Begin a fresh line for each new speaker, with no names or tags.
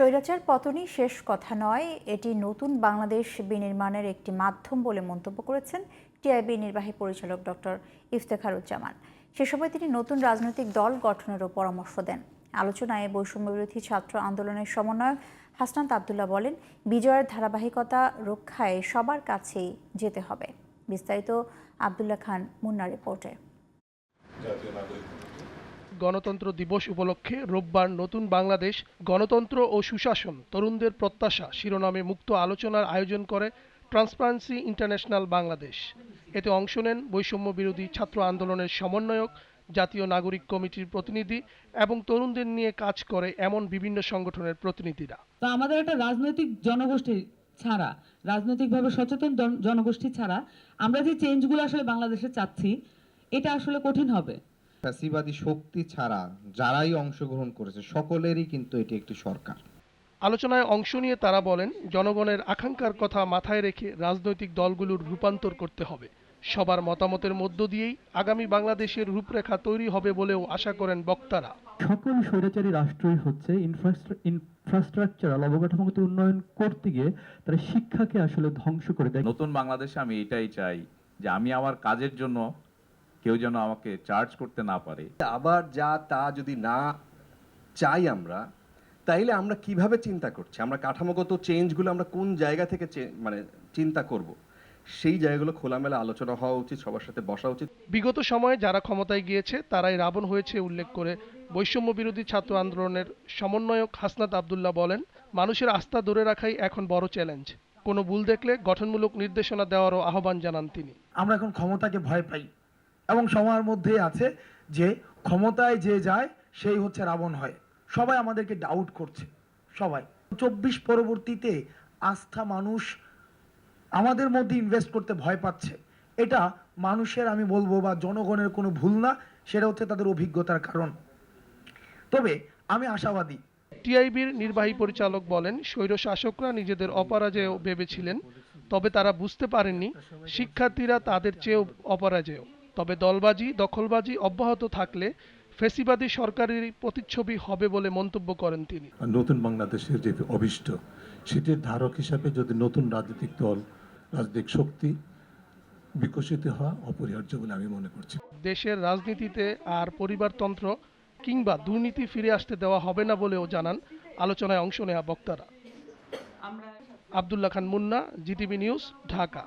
স্বৈরাচার পতনই শেষ কথা নয়। এটি নতুন বাংলাদেশ বিনির্মাণের একটি মাধ্যম বলে মন্তব্য করেছেন টিআইবি নির্বাহী পরিচালক ডক্টর ইফতেখারুজ্জামান। সে সময় তিনি নতুন রাজনৈতিক দল গঠনেরও পরামর্শ দেন। আলোচনায় বৈষম্যবিরোধী ছাত্র আন্দোলনের সমন্বয়ক হাসনাত আবদুল্লাহ বলেন, বিজয়ের ধারাবাহিকতা রক্ষায় সবার কাছেই যেতে হবে। বিস্তারিত আবদুল্লাহ খান মুন্না রিপোর্টে।
গণতন্ত্র দিবস উপলক্ষে রোববার নতুন বাংলাদেশ, গণতন্ত্র ও সুশাসন, তরুণদের প্রত্যাশা, শিরোনামে মুক্ত আলোচনার আয়োজন করে ট্রান্সপারেন্সি ইন্টারন্যাশনাল বাংলাদেশ। এতে অংশ নেন বৈষম্য বিরোধী ছাত্র আন্দোলনের সমন্বয়ক, জাতীয় নাগরিক কমিটির প্রতিনিধি এবং তরুণদের নিয়ে কাজ করে এমন বিভিন্ন সংগঠনের প্রতিনিধিরা।
আমাদের একটা রাজনৈতিক জনগোষ্ঠী ছাড়া, রাজনৈতিকভাবে সচেতন জনগোষ্ঠী ছাড়া আমরা যে চেঞ্জগুলো আসলে বাংলাদেশে চাচ্ছি, এটা আসলে কঠিন হবে।
ফ্যাসিবাদী শক্তি ছাড়া যারাই অংশগ্রহণ করেছে সকলেরই কিন্তু এটি একটি সরকার।
আলোচনায় অংশ নিয়ে তারা বলেন জনগণের আকাঙ্ক্ষার কথা মাথায় রেখে রাজনৈতিক দলগুলোর রূপান্তর করতে হবে। সবার মতামতের মধ্য দিয়েই আগামী বাংলাদেশের রূপরেখা তৈরি হবে বলেও আশা করেন বক্তারা।
সকল স্বৈরাচারী রাষ্ট্রই হচ্ছে ইনফ্রাস্ট্রাকচারাল অবকাঠামোগত উন্নয়ন করতে গিয়ে তারা শিক্ষাকে আসলে ধ্বংস করে দেয়।
নতুন বাংলাদেশে আমি এটাই চাই যে আমি আমার কাজের জন্য কেউ যেন আমাকে চার্জ করতে না পারে।
আবার যা তা যদি না চাই আমরা তাইলে আমরা কীভাবে চিন্তা করছি? আমরা কাঠামোগত চেঞ্জগুলো আমরা কোন জায়গা থেকে চে- মানে চিন্তা করব? সেই জায়গাগুলো খোলামেলা আলোচনা হওয়া উচিত সবার সাথে বসা উচিত।
বিগত সময়ে যারা ক্ষমতায় গিয়েছে তারাই রাবণ হয়েছে উল্লেখ করে বৈষম্য বিরোধী ছাত্র আন্দোলনের সমন্বয়ক হাসনাত আবদুল্লাহ বলেন মানুষের আস্থা ধরে রাখাই এখন বড় চ্যালেঞ্জ কোনো ভুল দেখলে গঠনমূলক নির্দেশনা দেওয়ারও আহ্বান জানান তিনি।
আমরা এখন ক্ষমতাকে ভয় পাই। এবং সময়ের মধ্যে আছে যে ক্ষমতায় যে যায়, সেই হচ্ছে রাবণ হয়। সবাই আমাদেরকে ডাউট করছে, সবাই। চব্বিশ পরবর্তীতে আস্থা মানুষ আমাদের মধ্যে ইনভেস্ট করতে ভয় পাচ্ছে। এটা মানুষের, আমি বলব, বা জনগণের কোনো ভুল না, সেটা হচ্ছে তাদের অভিজ্ঞতার কারণ। তবে আমি আশাবাদী।
টিআইবির নির্বাহী পরিচালক বলেন, স্বৈর শাসকরা নিজেদের অপরাজেয় ভেবেছিলেন, তবে তারা বুঝতে পারেননি, শিক্ষার্থীরা তাদের চেয়েও অপরাজেয়। তবে দলবাজি দখলবাজি অব্যাহত থাকলে ফেসিবাদী সরকারের প্রতিচ্ছবি হবে বলে মন্তব্য করেন তিনি।
নতুন বাংলাদেশের যে অভিষ্ট সেটির ধারক হিসাবে যদি নতুন রাজনৈতিক দল রাজনৈতিক শক্তি বিকশিত হওয়া অপরিহার্য বলে আমি মনে করছি।
দেশের রাজনীতিতে আর পরিবারতন্ত্র কিংবা দুর্নীতি ফিরে আসতে দেওয়া হবে না বলেও জানান আলোচনায় অংশ নেওয়া বক্তারা। Abdullah Khan Munna GTV news Dhaka.